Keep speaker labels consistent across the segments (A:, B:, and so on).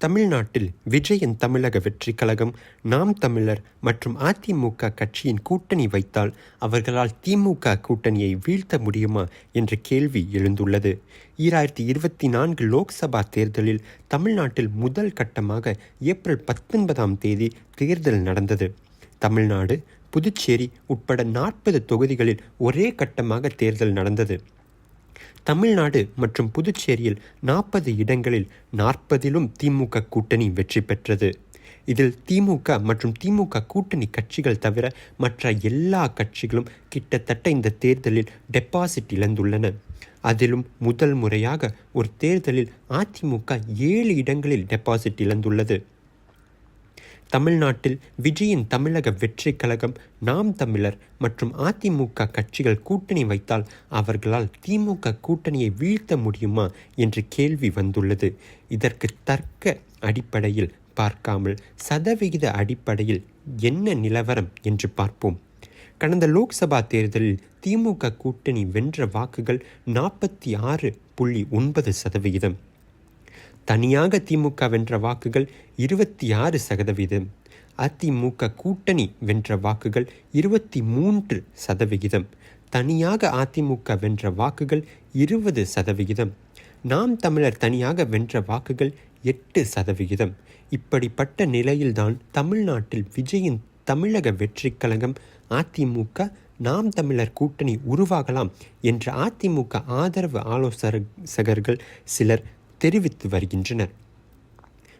A: தமிழ்நாட்டில் விஜயன் தமிழக வெற்றி கழகம் நாம் தமிழர் மற்றும் அதிமுக கட்சியின் கூட்டணி வைத்தால் அவர்களால் திமுக கூட்டணியை வீழ்த்த முடியுமா என்ற கேள்வி எழுந்துள்ளது. ஈராயிரத்தி இருபத்தி நான்கு லோக்சபா தேர்தலில் தமிழ்நாட்டில் முதல் கட்டமாக ஏப்ரல் பத்தொன்பதாம் தேதி தேர்தல் நடந்தது. தமிழ்நாடு புதுச்சேரி உட்பட நாற்பது தொகுதிகளில் ஒரே கட்டமாக தேர்தல் நடந்தது. தமிழ்நாடு மற்றும் புதுச்சேரியில் நாற்பது இடங்களில் நாற்பதிலும் திமுக கூட்டணி வெற்றி பெற்றது. இதில் திமுக மற்றும் திமுக கூட்டணி கட்சிகள் தவிர மற்ற எல்லா கட்சிகளும் கிட்டத்தட்ட இந்த தேர்தலில் டெபாசிட் இழந்துள்ளன. அதிலும் முதல் முறையாக ஒரு தேர்தலில் அதிமுக ஏழு இடங்களில் டெபாசிட் இழந்துள்ளது. தமிழ்நாட்டில் விஜயின் தமிழக வெற்றி கழகம் நாம் தமிழர் மற்றும் அதிமுக கட்சிகள் கூட்டணி வைத்தால் அவர்களால் திமுக கூட்டணியை வீழ்த்த முடியுமா என்று கேள்வி வந்துள்ளது. இதற்கு தர்க்க அடிப்படையில் பார்க்காமல் சதவிகித அடிப்படையில் என்ன நிலவரம் என்று பார்ப்போம். கடந்த லோக்சபா தேர்தலில் திமுக கூட்டணி வென்ற வாக்குகள் நாற்பத்தி ஆறு புள்ளி ஒன்பது சதவிகிதம். தனியாக திமுக வென்ற வாக்குகள் இருபத்தி ஆறு சதவிகிதம். அதிமுக கூட்டணி வென்ற வாக்குகள் இருபத்தி மூன்று சதவிகிதம். தனியாக அதிமுக வென்ற வாக்குகள் இருபது சதவிகிதம். நாம் தமிழர் தனியாக வென்ற வாக்குகள் எட்டு சதவிகிதம். இப்படிப்பட்ட நிலையில்தான் தமிழ்நாட்டில் விஜயின் தமிழக வெற்றிக் கழகம் அதிமுக நாம் தமிழர் கூட்டணி உருவாகலாம் என்ற அதிமுக ஆதரவு ஆலோசகர்கள் சிலர் தெரிவித்து வருகின்றனர்.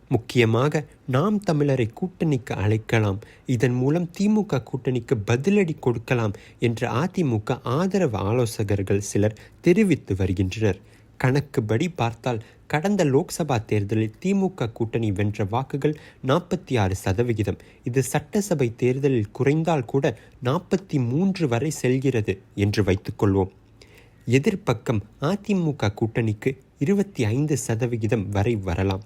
A: முக்கியமாக நாம் தமிழரை கூட்டணிக்கு அழைக்கலாம். இதன் மூலம் திமுக கூட்டணிக்கு பதிலடி கொடுக்கலாம் என்று அதிமுக ஆதரவு ஆலோசகர்கள் சிலர் தெரிவித்து வருகின்றனர். கணக்குப்படி பார்த்தால் கடந்த லோக்சபா தேர்தலில் திமுக கூட்டணி வென்ற வாக்குகள் நாற்பத்தி ஆறு சதவிகிதம். இது சட்டசபை தேர்தலில் குறைந்தால் கூட நாற்பத்தி மூன்று வரை செல்கிறது என்று வைத்துக்கொள்வோம். எதிர்ப்பக்கம் அதிமுக கூட்டணிக்கு இருபத்தி ஐந்து சதவிகிதம் வரை வரலாம்.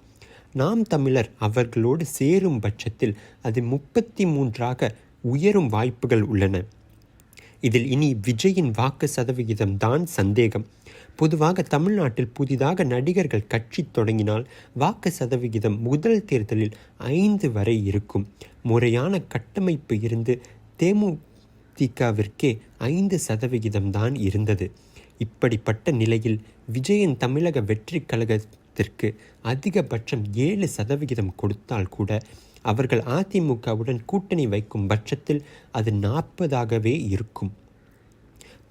A: நாம் தமிழர் அவர்களோடு சேரும் பட்சத்தில் அது முப்பத்தி மூன்றாக உயரும் வாய்ப்புகள் உள்ளன. இதில் இனி விஜயின் வாக்கு சதவிகிதம் தான் சந்தேகம். பொதுவாக தமிழ்நாட்டில் புதிதாக நடிகர்கள் கட்சி தொடங்கினால் வாக்கு சதவிகிதம் முதல் தேர்தலில் ஐந்து வரை இருக்கும். முறையான கட்டமைப்பு இருந்து தேமுதிகவிற்கே ஐந்து சதவிகிதம் தான் இருந்தது. இப்படிப்பட்ட நிலையில் விஜயன் தமிழக வெற்றி கழகத்திற்கு அதிகபட்சம் ஏழு சதவிகிதம் கொடுத்தால் கூட அவர்கள் அதிமுகவுடன் கூட்டணி வைக்கும் பட்சத்தில் அது நாற்பதாகவே இருக்கும்.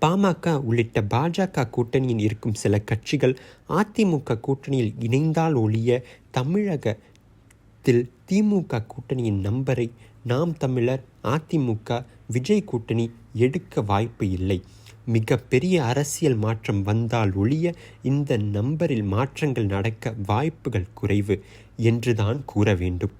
A: பாமக உள்ளிட்ட பாஜக கூட்டணியில் இருக்கும் சில கட்சிகள் அதிமுக கூட்டணியில் இணைந்தால் ஒழிய தமிழகத்தில் திமுக கூட்டணியின் நம்பரை நாம் தமிழர் அதிமுக விஜய் கூட்டணி எடுக்க வாய்ப்பு இல்லை. மிக பெரிய அரசியல் மாற்றம் வந்தால் ஒழிய இந்த நம்பரில் மாற்றங்கள் நடக்க வாய்ப்புகள் குறைவு என்றுதான் கூற வேண்டும்.